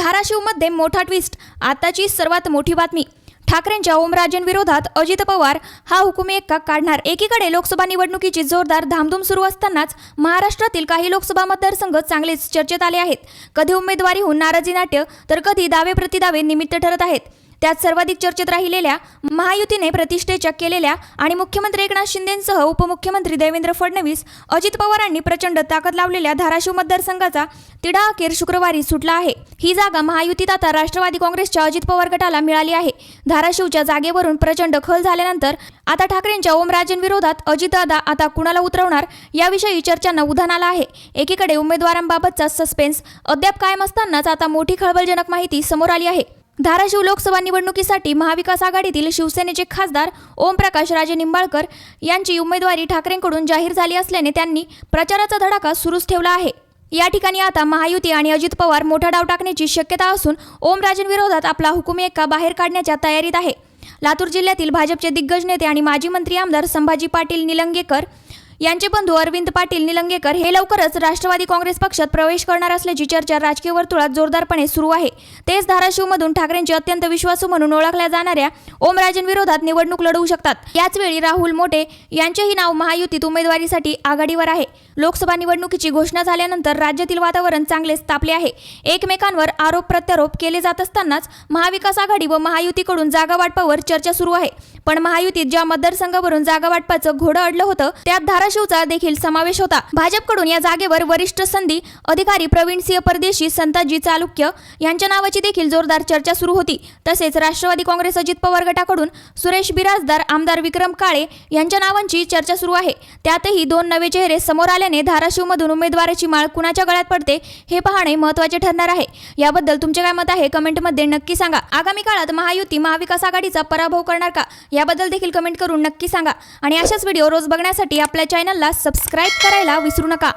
धाराशिवमध्ये मोठा ट्विस्ट आताची सर्वात मोठी बातमी. ठाकरेंच्या ओमराजेंविरोधात अजित पवार हा हुकुमी एक्का काढणार. एकीकडे लोकसभा निवडणुकीची जोरदार धामधूम सुरू असतानाच महाराष्ट्रातील काही लोकसभा मतदारसंघ चांगलेच चर्चेत आले आहेत. कधी उमेदवारीहून नाराजी नाट्य तर कधी दावे प्रतिदावे निमित्त ठरत आहेत. त्यात सर्वाधिक चर्चेत राहिलेल्या महायुतीने प्रतिष्ठेच्या केलेल्या आणि मुख्यमंत्री एकनाथ शिंदेंसह उपमुख्यमंत्री देवेंद्र फडणवीस अजित पवारांनी प्रचंड ताकद लावलेल्या धाराशिव मतदारसंघाचा तिढा अखेर शुक्रवारी सुटला आहे. ही जागा महायुतीत आता राष्ट्रवादी काँग्रेसच्या अजित पवार गटाला मिळाली आहे. धाराशिवच्या जागेवरून प्रचंड खल झाल्यानंतर आता ठाकरेंच्या ओमराजेंविरोधात अजितदादा आता कुणाला उतरवणार याविषयी चर्चांना उधाण आला आहे. एकीकडे उमेदवारांबाबतचा सस्पेन्स अद्याप कायम असतानाच आता मोठी खळबळजनक माहिती समोर आली आहे. धाराशिव लोकसभा निवडणुकीसाठी महाविकास आघाडीतील शिवसेनेचे खासदार ओमप्रकाश राजे निंबाळकर यांची उमेदवारी ठाकरेंकडून जाहीर झाली असल्याने त्यांनी प्रचाराचा धडाका सुरूच ठेवला आहे. या ठिकाणी आता महायुती आणि अजित पवार मोठा डाव टाकण्याची शक्यता असून ओमराजेंविरोधात आपला हुकुम एका बाहेर काढण्याच्या तयारीत आहे. लातूर जिल्ह्यातील भाजपचे दिग्गज नेते आणि माजी मंत्री आमदार संभाजी पाटील निलंगेकर यांचे बंधू अरविंद पाटील निलंगेकर हे लवकरच राष्ट्रवादी काँग्रेस पक्षात प्रवेश करणार असल्याची चर्चा राजकीय वर्तुळात जोरदारपणे सुरू आहे. तेच धाराशिवमधून ठाकरेंचे अत्यंत विश्वासू म्हणून ओळखल्या जाणाऱ्या ओमराजेंविरोधात निवडणूक लढवू शकतात. याचवेळी राहुल मोठे यांचेही नाव महायुतीत उमेदवारीसाठी आघाडीवर आहे. लोकसभा निवडणुकीची घोषणा झाल्यानंतर राज्यातील वातावरण चांगलेच तापले आहे. एकमेकांवर आरोप प्रत्यारोप केले जात असतानाच महाविकास आघाडी व महायुतीकडून जागा वाटपावर चर्चा सुरू आहे. पण महायुतीत ज्या मतदारसंघावरून जागा वाटपाचं घोडं अडलं होतं त्यात धाराशिवचा देखील समावेश होता. भाजपकडून या जागेवर वरिष्ठ संधी अधिकारी प्रवीण सिंह परदेशी संताजी चालुक्य यांच्या नावाची देखील जोरदार चर्चा सुरू होती. तसेच राष्ट्रवादी काँग्रेस अजित पवार गटाकडून सुरेश बिराजदार आमदार विक्रम काळे यांच्या नावांची चर्चा सुरू आहे. त्यातही दोन नवे चेहरे समोर आल्याने धाराशिवमधून उमेदवाराची माळ कुणाच्या गळ्यात पडते हे पाहणे महत्त्वाचे ठरणार आहे. याबद्दल तुमचे काय मत आहे कमेंटमध्ये नक्की सांगा. आगामी काळात महायुती महाविकास आघाडीचा पराभव करणार का? याबद्दल देखील कमेंट करून नक्की सांगा. आणि अशाच व्हिडिओ रोज बघण्यासाठी आपल्या चॅनलला सबस्क्राईब करायला विसरू नका.